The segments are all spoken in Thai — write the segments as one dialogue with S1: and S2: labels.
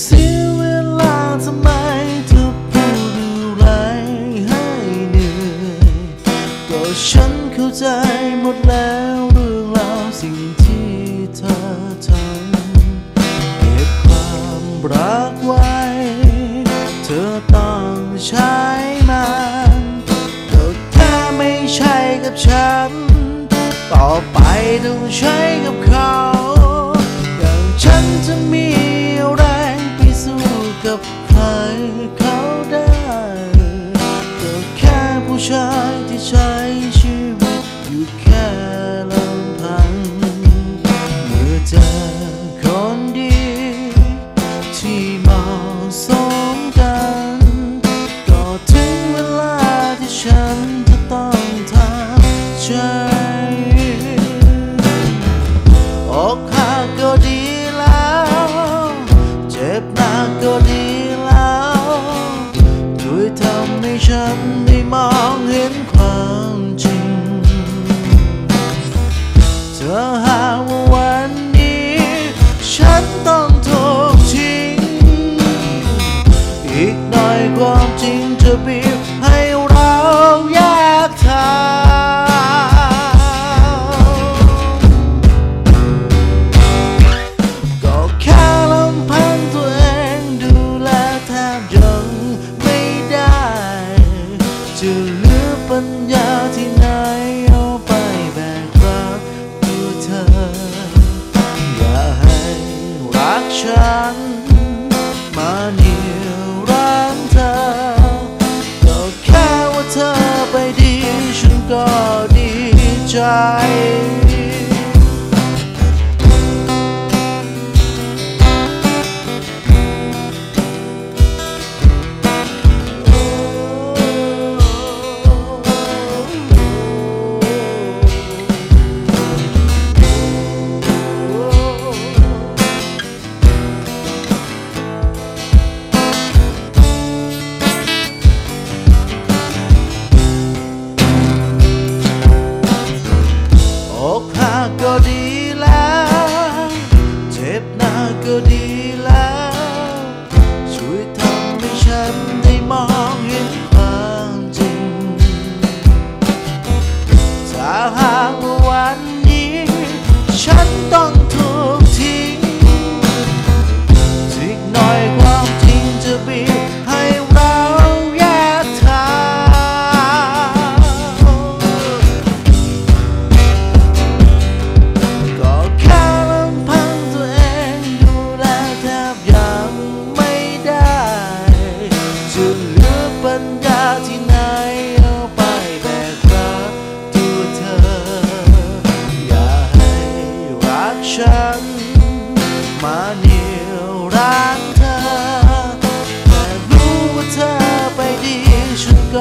S1: เสียเวลาทำไมเธอพูดอะไรให้เหนื่อยก็ฉันเข้าใจหมดแล้วเรื่องราวสิ่งที่เธอทำเก็บความรักไว้ เธอต้องใช้มันก็แค่ไม่ใช่กับฉัน ต่อไปต้องใช้กับ ให้ฉันได้มองเห็นความจริง เธอหาว่าวันนี้ ฉันต้องถูกทิ้ง อีกหน่อยความจริงจะบีบ child time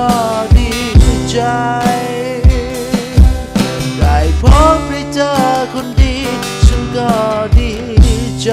S1: ็ดีใจ ได้พบได้เจอคนดี ฉันก็ดีใจ